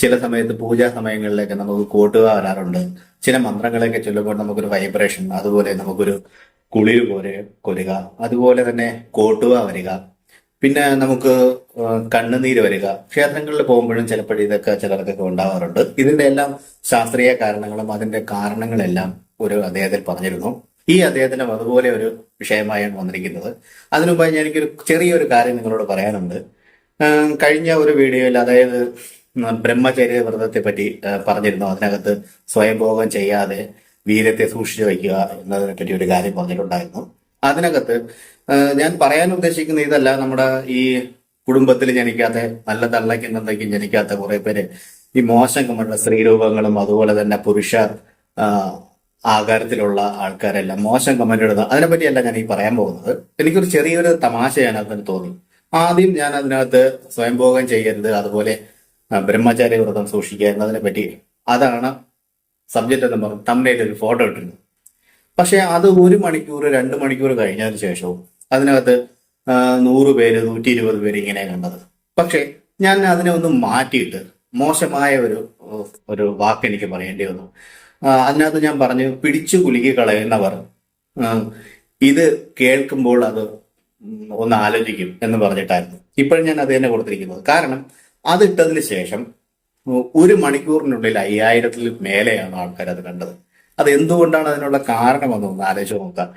ചില സമയത്ത് പൂജാ സമയങ്ങളിലൊക്കെ നമുക്ക് കൂട്ടുക വരാറുണ്ട്. ചില മന്ത്രങ്ങളൊക്കെ ചൊല്ലുമ്പോൾ നമുക്കൊരു വൈബ്രേഷൻ അതുപോലെ നമുക്കൊരു കുളിർ പോലെ കൊരുക അതുപോലെ തന്നെ കോട്ടുക വരിക. പിന്നെ നമുക്ക് കണ്ണുനീര് വരിക. ക്ഷേത്രങ്ങളിൽ പോകുമ്പോഴും ചിലപ്പോഴും ഇതൊക്കെ ചിലർക്കൊക്കെ ഉണ്ടാവാറുണ്ട്. ഇതിന്റെ എല്ലാം ശാസ്ത്രീയ കാരണങ്ങളും അതിന്റെ കാരണങ്ങളെല്ലാം ഒരു അദ്ദേഹത്തിൽ പറഞ്ഞിരുന്നു. ഈ അദ്ദേഹത്തിന് അതുപോലെ ഒരു വിഷയമായാണ് വന്നിരിക്കുന്നത്. അതിനുമുമ്പായി ഞാൻ എനിക്കൊരു ചെറിയൊരു കാര്യം നിങ്ങളോട് പറയാനുണ്ട്. കഴിഞ്ഞ ഒരു വീഡിയോയിൽ അതായത് ബ്രഹ്മചര്യ വ്രതത്തെ പറ്റി പറഞ്ഞിരുന്നു. അതിനകത്ത് സ്വയംഭോഗം ചെയ്യാതെ വീര്യത്തെ സൂക്ഷിച്ചു വയ്ക്കുക എന്നതിനെ പറ്റി ഒരു കാര്യം പറഞ്ഞിട്ടുണ്ടായിരുന്നു. അതിനകത്ത് ഞാൻ പറയാൻ ഉദ്ദേശിക്കുന്ന ഇതല്ല നമ്മുടെ ഈ കുടുംബത്തിൽ ജനിക്കാത്ത നല്ല തള്ളയ്ക്കും തന്തയ്ക്കും ജനിക്കാത്ത കുറെ പേര് ഈ മോശം കമ്മുള്ള സ്ത്രീരൂപങ്ങളും അതുപോലെ തന്നെ പുരുഷ ആകാരത്തിലുള്ള ആൾക്കാരെല്ലാം മോശം കമന്റ് ഇടുന്നത് അതിനെപ്പറ്റിയല്ല ഞാൻ ഈ പറയാൻ പോകുന്നത്. എനിക്കൊരു ചെറിയൊരു തമാശ ഞാൻ അതിന് തോന്നി. ആദ്യം ഞാൻ അതിനകത്ത് സ്വയംഭോഗം ചെയ്യരുത് അതുപോലെ ബ്രഹ്മചാര്യ വ്രതം സൂക്ഷിക്കുക എന്നതിനെ പറ്റി അതാണ് സബ്ജക്റ്റ് എന്ന് പറഞ്ഞു തമ്മിൽ ഒരു ഫോട്ടോ ഇട്ടിരുന്നു പക്ഷെ അത് ഒരു മണിക്കൂർ രണ്ട് മണിക്കൂർ കഴിഞ്ഞതിന് ശേഷവും അതിനകത്ത് നൂറ് പേര് നൂറ്റി ഇരുപത് പേര് ഇങ്ങനെ കണ്ടത്. പക്ഷെ ഞാൻ അതിനെ ഒന്ന് മാറ്റിയിട്ട് മോശമായ ഒരു ഒരു വാക്ക് എനിക്ക് പറയേണ്ടി വന്നു. അതിനകത്ത് ഞാൻ പറഞ്ഞു പിടിച്ചു കുലുക്കി കളയുന്നവർ ഇത് കേൾക്കുമ്പോൾ അത് ഒന്ന് ആലോചിക്കും എന്ന് പറഞ്ഞിട്ടായിരുന്നു. ഇപ്പോഴും ഞാൻ അത് തന്നെ കൊടുത്തിരിക്കുന്നത്. കാരണം അതിട്ടതിന് ശേഷം ഒരു മണിക്കൂറിനുള്ളിൽ അയ്യായിരത്തിൽ മേലെയാണ് ആൾക്കാർ അത് കണ്ടത്. അത് എന്തുകൊണ്ടാണ് അതിനുള്ള കാരണം ഒന്ന് ആലോചിച്ച് നോക്കാം.